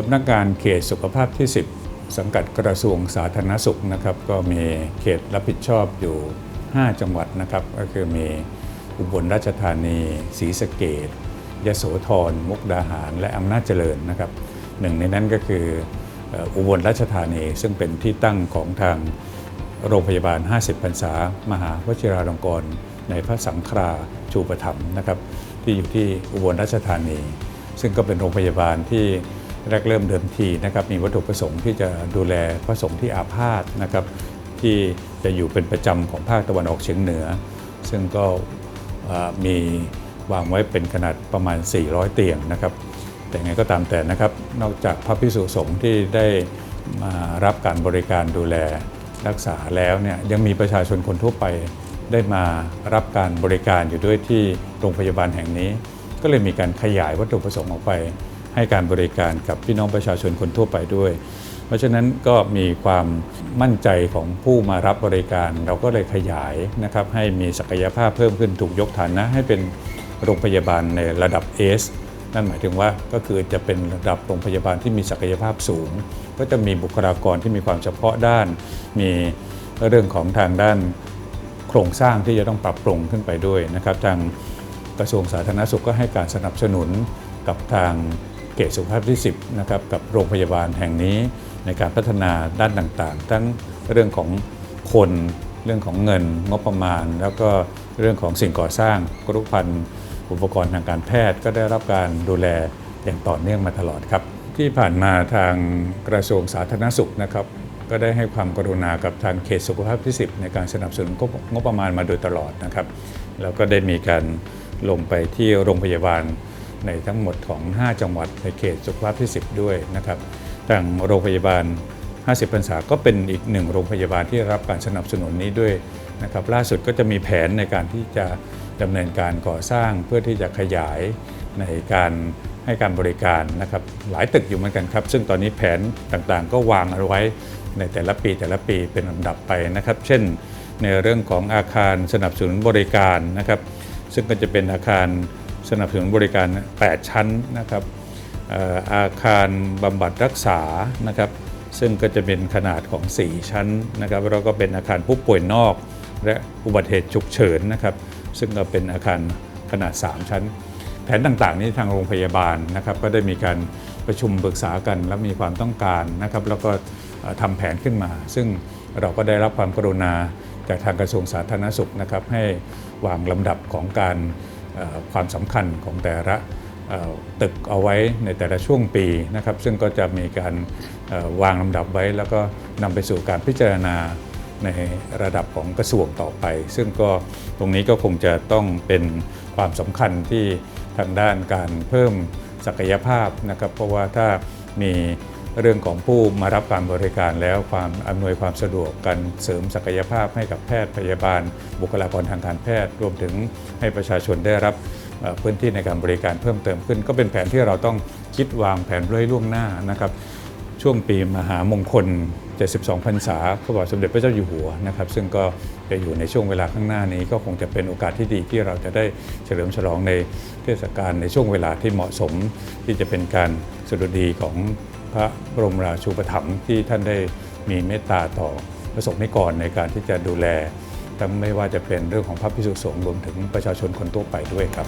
สำนักงานเขตสุขภาพที่ 10 สังกัดกระทรวงสาธารณสุขนะครับก็มีเขตรับผิดชอบอยู่ 5 จังหวัดนะครับก็คือมีอุบลราชธานีศรีสะเกดยโสธรมุกดาหาร และอำนาจเจริญนะครับหนึ่งในนั้นก็คืออุบลราชธานีซึ่งเป็นที่ตั้งของทางโรงพยาบาล 50 พรรษา มหาวชิราลงกรณ์ในพระสังฆราชูปถัมภ์นะครับที่อยู่ที่อุบลราชธานี ซึ่งก็เป็นโรงพยาบาลที่ แรกเริ่มเดิมทีนะครับมีวัตถุประสงค์ที่จะดูแลพระสงฆ์ที่อาพาธนะครับที่จะอยู่เป็นประจำของภาคตะวันออกเฉียงเหนือ ซึ่งก็มีวางไว้เป็นขนาดประมาณ 400 เตียงนะครับ แต่ไงก็ตามแต่นะครับ นอกจากพระพิสุสงฆ์ที่ได้มารับการบริการดูแลรักษาแล้วเนี่ยยังมีประชาชนคนทั่วไปได้มารับการบริการอยู่ด้วยที่โรงพยาบาลแห่งนี้ ก็เลยมีการขยายวัตถุประสงค์ออกไป ให้การบริการกับพี่น้องประชาชนคนทั่วไปด้วย เพราะฉะนั้นก็มีความมั่นใจของผู้มารับบริการ เราก็เลยขยายนะครับให้มีศักยภาพเพิ่มขึ้นถูกยกฐานะให้เป็นโรงพยาบาลในระดับ S นั่นหมายถึงว่าก็คือจะเป็นระดับโรงพยาบาลที่มีศักยภาพสูง ก็จะมีบุคลากรที่มีความเฉพาะด้าน มีเรื่องของทางด้านโครงสร้างที่จะต้องปรับปรุงขึ้นไปด้วยนะครับ ทางกระทรวงสาธารณสุขก็ให้การสนับสนุนกับทาง เขตสุขภาพที่ 10นะครับกับโรงพยาบาลแห่งนี้ในการพัฒนาด้านต่างๆ ทั้งเรื่องของคนเรื่องของเงินงบประมาณ แล้วก็เรื่องของสิ่งก่อสร้างกรุพันธ์อุปกรณ์ทางการแพทย์ก็ได้รับการดูแลอย่างต่อเนื่องมาตลอดครับ ที่ผ่านมาทางกระทรวงสาธารณสุขนะครับก็ได้ให้ความกรุณากับทางเขตสุขภาพที่ 10 ในการสนับสนุนงบงบประมาณมาโดยตลอดนะครับ แล้วก็ได้มีการลงไปที่โรงพยาบาล ในทั้งหมดของ 5 จังหวัดในเขตสุขภาพที่ 10 ด้วยนะครับทางโรงพยาบาล 50พรรษาก็เป็นอีกหนึ่งโรงพยาบาลที่รับการสนับสนุนนี้ด้วยนะครับล่าสุดก็จะมีแผนในการที่จะดำเนินการก่อสร้างเพื่อที่จะขยายในการให้การบริการนะครับหลายตึกอยู่เหมือนกันครับ ซึ่งตอนนี้แผนต่างๆ ก็วางเอาไว้ในแต่ละปีแต่ละปีเป็นลำดับไปนะครับ เช่น ในเรื่องของอาคารสนับสนุนบริการนะครับ ซึ่งก็จะเป็นอาคาร สนับสนุนบริการ 8 ชั้นนะครับอาคารบำบัดรักษานะครับซึ่งก็จะเป็นขนาดของ 4 ชั้นนะครับแล้วก็เป็นอาคารผู้ป่วยนอก และอุบัติเหตุฉุกเฉินนะครับ ซึ่งก็เป็นอาคารขนาด 3 ชั้น แผนต่างๆ นี้ทางโรงพยาบาลนะครับก็ได้มีการประชุมปรึกษากันและมีความต้องการนะครับ แล้วก็เอ่อทำแผนขึ้นมา ซึ่งเราก็ได้รับความกรุณาจากทางกระทรวงสาธารณสุขนะครับให้วางลำดับของการ ความสำคัญของแต่ละตึกเอาไว้ในแต่ละช่วงปีนะครับซึ่งก็จะมีการวางลำดับไว้ แล้วก็นำไปสู่การพิจารณาในระดับของกระทรวงต่อไป ซึ่งก็ตรงนี้ก็คงจะต้องเป็นความสำคัญที่ทางด้านการเพิ่มศักยภาพนะครับเพราะว่าถ้ามี เรื่องของผู้มารับการบริการแล้วความอำนวยความสะดวกการเสริมศักยภาพให้กับแพทย์พยาบาล บุคลากรทางการแพทย์ รวมถึงให้ประชาชนได้รับพื้นที่ในการบริการเพิ่มเติมขึ้น ก็เป็นแผนที่เราต้องคิดวางแผนไว้ล่วงหน้านะครับช่วงปีมหามงคล 72 พรรษาพระบาทสมเด็จพระเจ้าอยู่หัวนะครับซึ่งก็จะอยู่ในช่วงเวลาข้างหน้านี้ ก็คงจะเป็นโอกาสที่ดีที่เราจะได้เฉลิมฉลองในเทศกาลในช่วงเวลาที่เหมาะสม ที่จะเป็นการสดุดีของ พระบรมราชูปถัมภ์ที่ท่านได้มีเมตตาต่อพระสงฆ์นิกรในการที่จะดูแลทั้งไม่ว่าจะเป็นเรื่องของพระพิสุสงฆ์รวมถึงประชาชนคนทั่วไปด้วยครับ